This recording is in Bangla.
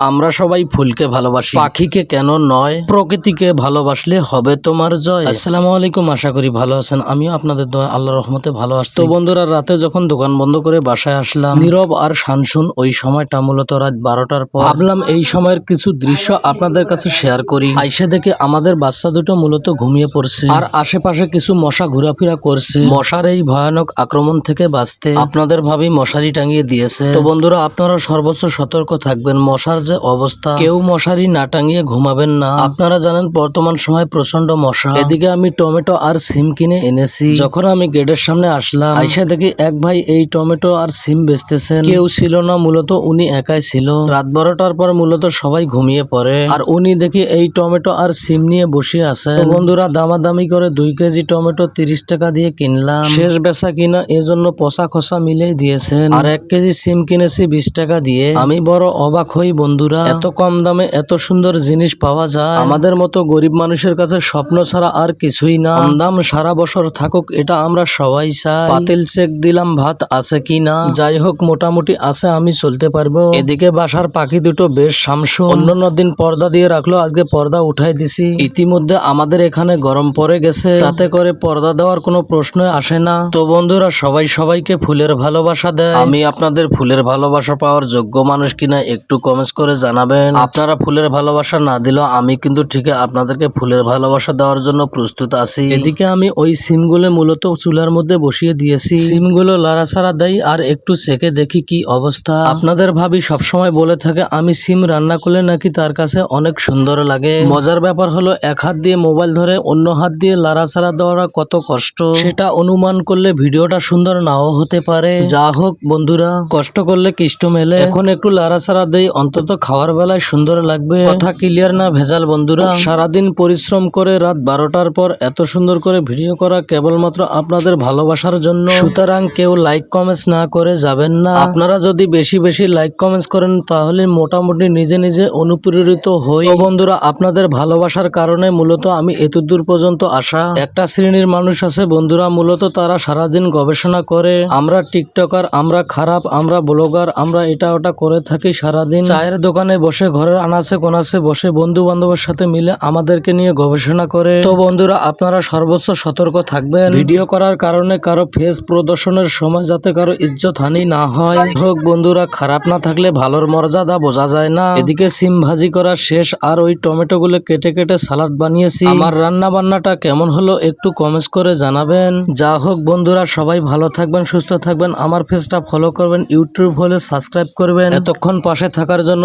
আমরা সবাই ফুলকে ভালোবাসি। পাখিকে কেন নয়? প্রকৃতিকে ভালোবাসলে হবে তোমার জয়। আসসালামু আলাইকুম, আশা করি ভালো আছেন। আমিও আপনাদের দোয়া আল্লাহ রহমতে ভালো আছি। তো বন্ধুরা, রাতে যখন দোকান বন্ধ করে বাসায় আসলাম, নীরব আর শানসুন ওই সময়টা মূলত রাত বারোটার পর। ভাবলাম এই সময়ের কিছু দৃশ্য আপনাদের কাছে শেয়ার করি। আইসে দেখে আমাদের বাচ্চা দুটো মূলত ঘুমিয়ে পড়ছে। আর আশেপাশে কিছু মশা ঘোরাফেরা করছে। মশার এই ভয়ানক আক্রমণ থেকে বাঁচতে আপনাদের ভাবি মশারি টাঙিয়ে দিয়েছে। তো বন্ধুরা আপনারা সর্বোচ্চ সতর্ক থাকবেন। মশার যে অবস্থা। কেউ মশারি না টাঙিয়ে ঘুমাবেন না। আপনারা জানেন বর্তমান সময় প্রচণ্ড মশা। এদিকে আমি টমেটো আর সিম কিনে এনেছি। যখন আমি গেটের সামনে আসলাম আইসা দেখি এক ভাই এই টমেটো আর সিম বেচতেছেন। কেউ ছিল না মূলত উনি একাই ছিল। রাত বারোটার পর মূলত সবাই ঘুমিয়ে পড়ে। আর উনি দেখি এই টমেটো আর সিম নিয়ে বসে আছে বন্ধুরা দামাদামি করে দুই কেজি টমেটো তিরিশ টাকা দিয়ে কিনলাম। শেষ বেচা কিনা এজন্য পচা খসা মিলে দিয়েছেন। আর এক কেজি সিম কিনেছি বিশ টাকা দিয়ে। আমি বড় অবাক হই বন্ধুরা। এত কম দামে এত সুন্দর জিনিস পাওয়া যায়। আমাদের মতো গরিব মানুষের কাছে স্বপ্ন ছাড়া আর কিছুই না। কম দাম সারা বছর থাকুক এটা আমরা সবাই চাই। পাতিল চেক দিলাম ভাত আছে কি না? যাই হোক মোটামুটি আছে আমি চলতে পারব। এদিকে বাসার পাখি দুটো বেশ সামসু অন্যান্য দিন পর্দা দিয়ে রাখল আজকে পর্দা উঠাই দিছি। ইতিমধ্যে আমাদের এখানে গরম পড়ে গেছে। তাতে করে পর্দা দেওয়ার কোনো প্রশ্ন আসে না। তো বন্ধুরা সবাই সবাইকে ফুলের ভালোবাসা দেয়। আমি আপনাদের ফুলের ভালোবাসা পাওয়ার যোগ্য মানুষ কিনা একটু কমেন্টস করে জানাবেন। আপনারা ফুলের ভালোবাসা না দিলেও আমি কিন্তু ঠিক আপনাদেরকে ফুলের ভালোবাসা দেওয়ার জন্য প্রস্তুত আছি। এদিকে আমি ওই সিমগুলো মূলত চুলার মধ্যে বসিয়ে দিয়েছি। সিমগুলো লাড়াছাড়া দেই আর একটু সেকে দেখি কি অবস্থা। আপনাদের ভাবি সবসময় বলে থাকে আমি সিম রান্না করলে নাকি তার কাছে অনেক সুন্দর লাগে? মজার ব্যাপার হলো এক হাত দিয়ে মোবাইল ধরে অন্য হাত দিয়ে লাড়াছাড়া দেওয়া কত কষ্ট। সেটা অনুমান করলে ভিডিওটা সুন্দর নাও হতে পারে। যা হোক বন্ধুরা কষ্ট করলে কিষ্ট মেলে। এখন একটু লাড়াছাড়া দেই অন্তত খাওয়ার বেলায় সুন্দর লাগবে। কথা ক্লিয়ার না, ভেজাল বন্ধুরা। সারাদিন পরিশ্রম করে রাত বারোটার পর এত সুন্দর করে ভিডিও করা কেবলমাত্র আপনাদের ভালোবাসার জন্য। সুতরাং কেউ লাইক কমেন্টস না করে যাবেন না। আপনারা যদি বেশি বেশি লাইক কমেন্টস করেন, তাহলে মোটামুটি নিজে নিজে অনুপ্রেরিত হই। বন্ধুরা, আপনাদের ভালোবাসার কারণে মূলত আমি এতদূর পর্যন্ত আসা একটা শ্রেণির মানুষ আছে বন্ধুরা, মূলত তারা সারাদিন গবেষণা করে। আমরা টিকটকার, আমরা খারাপ, আমরা ব্লগার, আমরা এটা ওটা করে থাকি সারাদিন। চায়ের দোকানে বসে ঘরের আনাচে কোনাচে বসে বন্ধু বান্ধবের সাথে মিলে আমাদেরকে নিয়ে গবেষণা করে। তো বন্ধুরা আপনারা সর্বোচ্চ সতর্ক থাকবেন। ভিডিও করার কারণে কারও ফেস প্রদর্শনের সময় যাতে কারও ইজ্জত হানি না হয়। হোক বন্ধুরা খারাপ না থাকলে ভালোর মর্যাদা বোঝা যায় না। এদিকে সিম ভাজি করা শেষ আর ওই টমেটো গুলো কেটে কেটে সালাদ বানিয়েছি। আমার রান্না বান্নাটা কেমন হলো একটু কমেন্টস করে জানাবেন। যা হোক বন্ধুরা সবাই ভালো থাকবেন সুস্থ থাকবেন। আমার পেজটা ফলো করবেন ইউটিউব হলে সাবস্ক্রাইব করবেন। এতক্ষণ পাশে থাকার জন্য